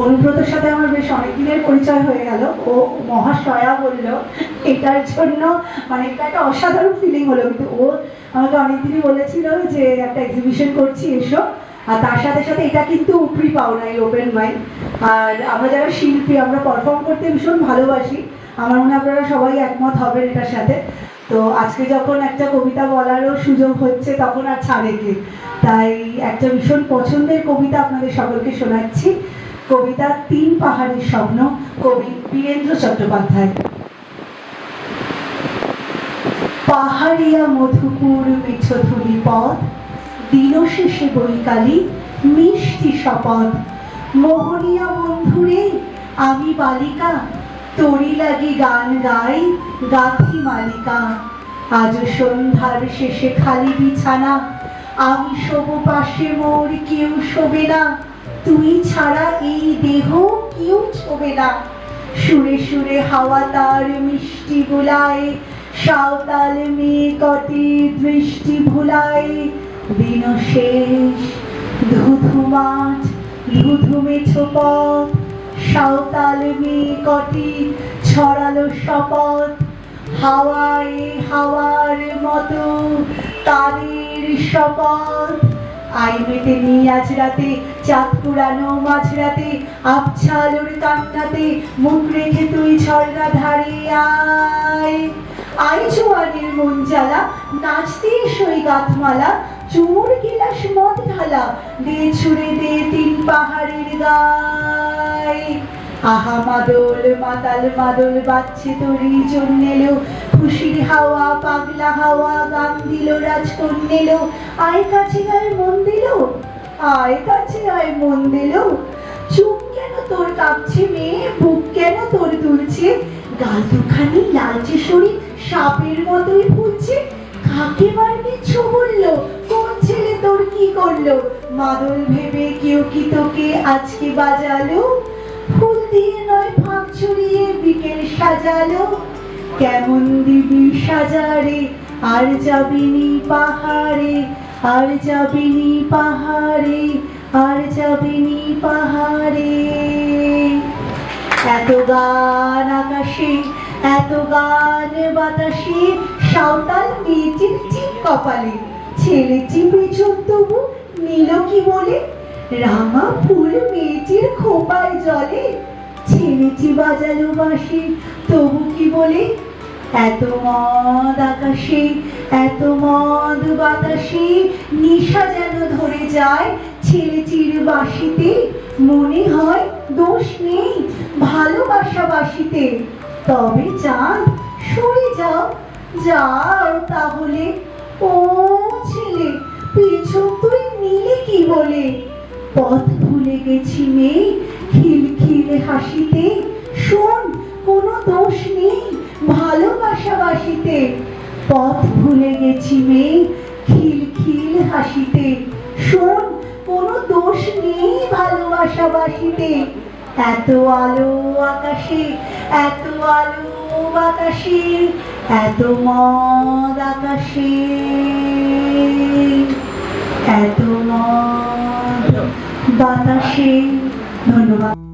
অনুব্রতর সাথে আমার বেশ অনেকদিনের পরিচয় হয়ে গেল। ও মহাশয়া বলল, এটার জন্য মানে এটা একটা অসাধারণ ফিলিং হলো। কিন্তু ও আমাকে অনেকদিনই বলেছিল যে একটা এক্সিবিশন করছি, এসো। আর তার সাথে সাথে এটা কিন্তু উপরি পাওনা এই ওপেন মাইন্ড আর আমরা যারা শিল্পী, আমরা পারফর্ম করতে ভীষণ ভালোবাসি। আমার মনে আপনারা সবাই একমত হবেন এটার সাথে। তো আজকে যখন একটা কবিতা বলারও সুযোগ হচ্ছে, তখন আর ছাড়ে কে তাই একটা ভীষণ পছন্দের কবিতা আপনাদের সকলকে শোনাচ্ছি। কবিতা তিন পাহাড়ের স্বপ্ন, কবি বীরেন্দ্র চট্টোপাধ্যায়। পাহাড়িয়া মধুপুর মিছধুলি পথ দিন শেষে বৈকালী মিষ্টি শপথ। মোহনিয়া বন্ধুরে, আমি বালিকা, তরি লাগি গান গাই গাথি মালিকা। আজ সন্ধ্যার শেষে খালি বিছানা, আমি শোব পাশে মোর কেউ শোবে না। তুই ছাড়া এই দেহ কেউ ছোবে না। সুরে সুরে হাওয়া তার মিষ্টি বুলায় সাঁওতাল মেয়ে কটি দৃষ্টি ভুলায়। দিন শেষ ধুধু মাঠ ধুধু মেছো পথ, সাঁওতাল মেয়ে কটি ছড়ালো শপথ। হাওয়ায় হাওয়ার মতো তাদের শপথ। আই মেটে নিয়ে আজ রাতে, চাঁদ পুরানো মাঝরাতে, আবছালোর কান্নাতে মুখ রেখে তুই ঝর্ণা ধারে আয়। আই জোয়ানের মন জ্বালা নাচতে সই গাথমালা চোর গিলাস মদ ঢালা দে ছুড়ে দে তিন পাহাড়ের গায় আহা মাদল, মাতাল, মাদল বাচ্চে তোরই জন্যেলো খুশির হাওয়া, পাগলা হাওয়া গান দিল রাজকন্যেলো। আয় কাছে আয় মন দিল, আয় কাছে আয় মন দিল। চুপ কেন তোর কাঁপছে মেয়ে, বুক কেন তোর দুলছে? গাল দুখানি লালচে শরীর, সাপের মতোই ফুলছে। কাকে মারবি বলল? কোন ছেলে তোর কি করল? মাদল ভেবে কেউ কি তোকে আজকে বাজালো? দিয়ে নয় ফাঁক ছড়িয়ে বিকেল সাজালো। কেমন দিবি সাজারে, আর যাবিনি পাহাড়ে, আর যাবিনি পাহাড়ে, আর যাবিনি পাহাড়ে। এত গান আকাশে, এত গান বাতাসে, সাঁওতাল মেয়েটির চিপ কপালে, ছেলে চিপে চোখ তবু নীল কি বলে? রাঙা ফুল মেয়েটির খোপায় জলে ছেলেটি বাজালো বাঁশি, তবু কি বলে? এত মদ আকাশে, এত মদ বাতাসে, নিশা যেন ধরে যায় ছেলেটির বাঁশিতে। মনে হয় দোষ নেই ভালোবাসা বাসিতে তবে চাঁদ সরে যাও যাও তাহলে। ও ছেলে পিছন তুই নিলে কি বলে? পথ ভুলে গেছি মেয়ে খিলখিলে হাসিতে, শোন, কোনো দোষ নেই, ভালোবাসা বাসিতে। পথ ভুলে গেছি মেয়ে খিলখিল হাসিতে। শোন, কোনো দোষ নেই ভালোবাসা বাসিতে। এত আলো আকাশে, এত আলো বাতাসে, এত মদ আকাশে। এত মদ বাতাসে। ধন্যবাদ।